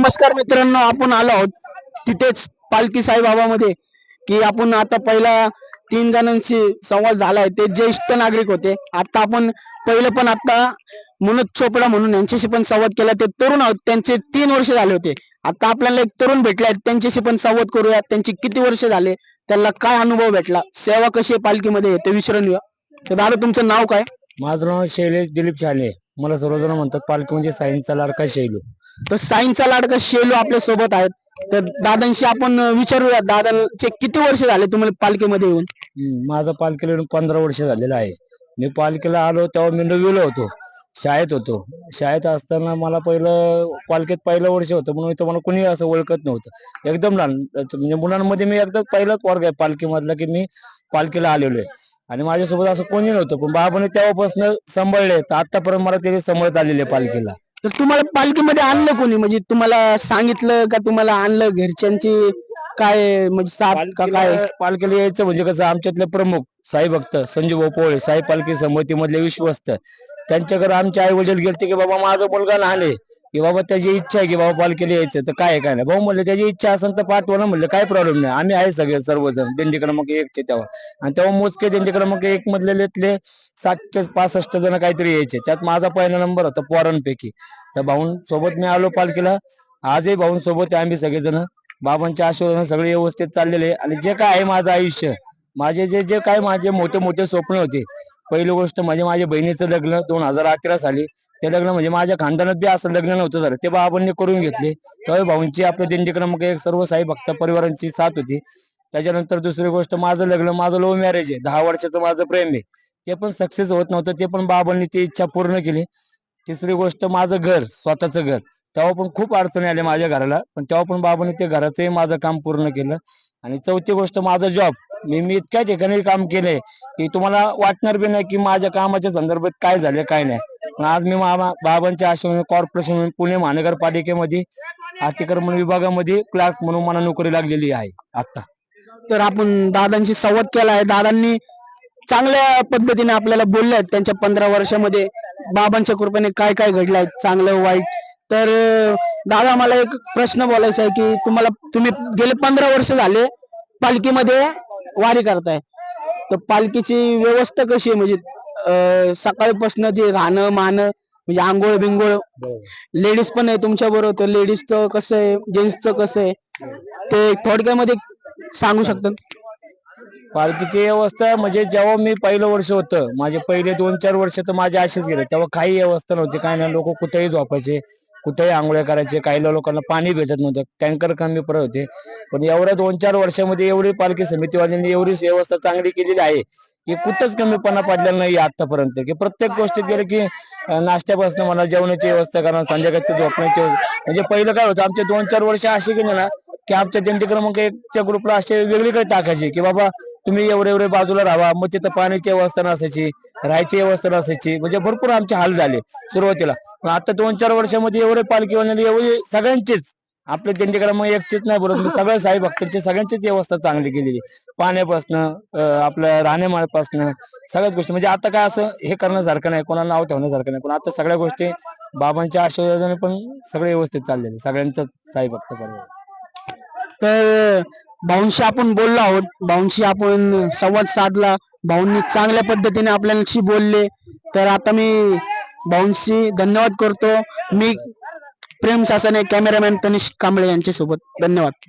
नमस्कार मित्रांनो आपण आलो आहोत तिथेच पालखी साईबाबामध्ये की आपण आता पहिला तीन जणांशी संवाद झालाय ते ज्येष्ठ नागरिक होते. आता आपण पहिले पण आता मनोज चोपडा म्हणून यांच्याशी पण संवाद केला. ते तरुण आहोत त्यांचे तीन वर्ष झाले होते. आता आपल्याला एक तरुण भेटले आहेत त्यांच्याशी पण संवाद करूया. त्यांची किती वर्ष झाले त्यांना काय अनुभव भेटला सेवा कशी आहे पालखीमध्ये ते विचारून घेऊया तर दादा तुमचं नाव काय? माझं नाव शैलेश दिलीप शाले. मला सर्वजण म्हणतात पालखी म्हणजे सायन्सचा लाडका शैलू. तर साईंचा लाडका शेलू आपल्यासोबत आहेत. तर दादांशी आपण विचारूया दादांचे किती वर्ष झाले तुम्हाला पालखीमध्ये येऊन? हम्म, माझं पालखीला येऊन पंधरा वर्ष झालेलं आहे. मी पालखीला आलो तेव्हा मी नववीला होतो. शाळेत होतो. शाळेत असताना मला पहिलं पालखीत पहिलं वर्ष होतं. म्हणून इथं मला कुणी असं ओळखत नव्हतं. एकदम लहान म्हणजे मुलांमध्ये मी एकदम पहिलाच वर्ग आहे पालखीमधला की मी पालखीला आलेलो आहे. आणि माझ्यासोबत असं कोणी नव्हतं. पण बाबाने तेव्हापासून सांभाळले. तर आतापर्यंत मला ते सांभाळत आलेले आहे पालखीला. तर तुम्हाला पालखीमध्ये आणलं कोणी? म्हणजे तुम्हाला सांगितलं का तुम्हाला आणलं घरच्यांची? काय म्हणजे साथ का काय? पालखीला पालखीला यायचं म्हणजे कसं आमच्यातले प्रमुख साई भक्त संजू भाऊ पोळे साई पालखी समितीमधले विश्वस्त. त्यांच्याकडे आमचे आई वडील गेलते की बाबा माझा मुलगा लहान आहे. की बाबा त्याची इच्छा आहे की बाबा पालखीला यायचं. तर काय आहे, काय नाही. भाऊ म्हणले त्याची इच्छा असेल तर पाठवा ना म्हणलं काय प्रॉब्लेम नाही. आम्ही आहे सगळे सर्वजण. दिंडी क्रमांक एकचे तेव्हा. आणि तेव्हा मोजके दिंडी क्रमांक एक मधले सात ते पासष्ट जण काहीतरी यायचे. त्यात माझा पहिला नंबर होता पोरांपैकी. तर भाऊन सोबत मी आलो पालखीला. आजही भाऊन सोबत आहे आम्ही सगळेजण. बाबांच्या आशीर्वादाने सगळे व्यवस्थित चाललेले आणि जे काय आहे माझं आयुष्य माझे जे जे काय माझे मोठे मोठे स्वप्न होते पहिली गोष्ट म्हणजे माझ्या बहिणीचं लग्न दोन हजार अकरा साली. ते लग्न म्हणजे माझ्या खानदानात बी असं लग्न नव्हतं झालं. ते बाबांनी करून घेतले. त्यावेळी भाऊंची आपल्या दिंडी क्रमांक एक सर्व साई भक्त परिवारांची साथ होती. त्याच्यानंतर दुसरी गोष्ट माझं लग्न माझं लव्ह मॅरेज आहे. दहा वर्षाचं माझं प्रेम आहे. ते पण सक्सेस होत नव्हतं. ते पण बाबांनी ती इच्छा पूर्ण केली. तिसरी गोष्ट माझं घर स्वतःचं घर. तेव्हा पण खूप अडचणी आल्या माझ्या घराला. पण तेव्हा पण बाबांनी ते घराचंही माझं काम पूर्ण केलं. आणि चौथी गोष्ट माझा जॉब मी मी इतक्या ठिकाणी काम केलंय की तुम्हाला वाटणार बी नाही की माझ्या कामाच्या संदर्भात काय झालं काय नाही. पण आज मी मामा बाबांच्या आश्रम कॉर्पोरेशन पुणे महानगरपालिकेमध्ये अतिक्रमण विभागामध्ये क्लार्क म्हणून मला नोकरी लागलेली आहे आता तर आपण दादांशी संवाद केला आहे. दादांनी चांगल्या पद्धतीने आपल्याला बोलल्यात आहेत. त्यांच्या पंधरा वर्षामध्ये बाबांच्या कृपेने काय काय घडलंय चांगलं वाईट. तर दादा मला एक प्रश्न बोलायचा आहे की तुम्हाला तुम्ही गेले पंधरा वर्ष झाले पालखीमध्ये वारी करताय. तर पालखीची व्यवस्था कशी आहे? म्हणजे सकाळीपासून सकाळपासून जे राहणं मानं म्हणजे आंघोळ बिंगोळ लेडीज पण आहे तुमच्या बरोबर तर लेडीजचं कसं आहे जेंट्सचं कसं आहे? ते थोडक्यामध्ये सांगू शकतात पालखीची व्यवस्था म्हणजे जेव्हा मी पहिलं वर्ष होतं माझे पहिले दोन चार वर्ष तर माझे असेच गेले. तेव्हा काही व्यवस्था नव्हती काय नाही. लोक कुठेही झोपायचे कुठेही आंघोळ्या करायचे काही लोकांना पाणी भेटत नव्हतं. टँकर कमी पडत होते. पण एवढ्या दोन चार वर्षामध्ये एवढी पालखी समितीवाल्यांनी एवढी व्यवस्था चांगली केलेली आहे की कुठंच कमीपणा पडलेला नाही आतापर्यंत. की प्रत्येक गोष्टीत गेलं की नाश्त्यापासून मला जेवणाची व्यवस्था करा संध्याकाळची झोपण्याची म्हणजे पहिलं काय होतं आमचे दोन चार वर्ष असे गेले ना की आमच्या जनते क्रमांक एकच्या ग्रुपला असे वेगळीकडे टाकायचे की बाबा तुम्ही एवढे एवढे बाजूला राहा मग तिथं पाण्याची व्यवस्था नसायची राहायची व्यवस्था नसायची. म्हणजे भरपूर आमचे हाल झाले सुरुवातीला. पण आता दोन चार वर्षामध्ये एवढे पालखी वाले एवढे सगळ्यांचेच आपले त्यांच्याकडे मग एकचेच नाही बरोबर सगळ्या साई भक्तांची सगळ्यांचीच व्यवस्था चांगली केलेली पाण्यापासनं आपल्या राहण्यामानापासनं सगळ्याच गोष्टी. म्हणजे आता काय असं हे करण्यासारखं नाही कोणाला नाव ठेवण्यासारखं नाही. पण आता सगळ्या गोष्टी बाबांच्या आशीर्वादाने पण सगळे व्यवस्थित चाललेले सगळ्यांचं साई भक्त तर भाऊंशी आपण बोललो आहोत. भाऊंशी आपण संवाद साधला. भाऊंनी चांगल्या पद्धतीने आपल्याशी बोलले. तर आता मी भाऊंशी धन्यवाद करतो. मी प्रेम सासने कॅमेरामॅन तनिष कांबळे यांच्यासोबत. धन्यवाद.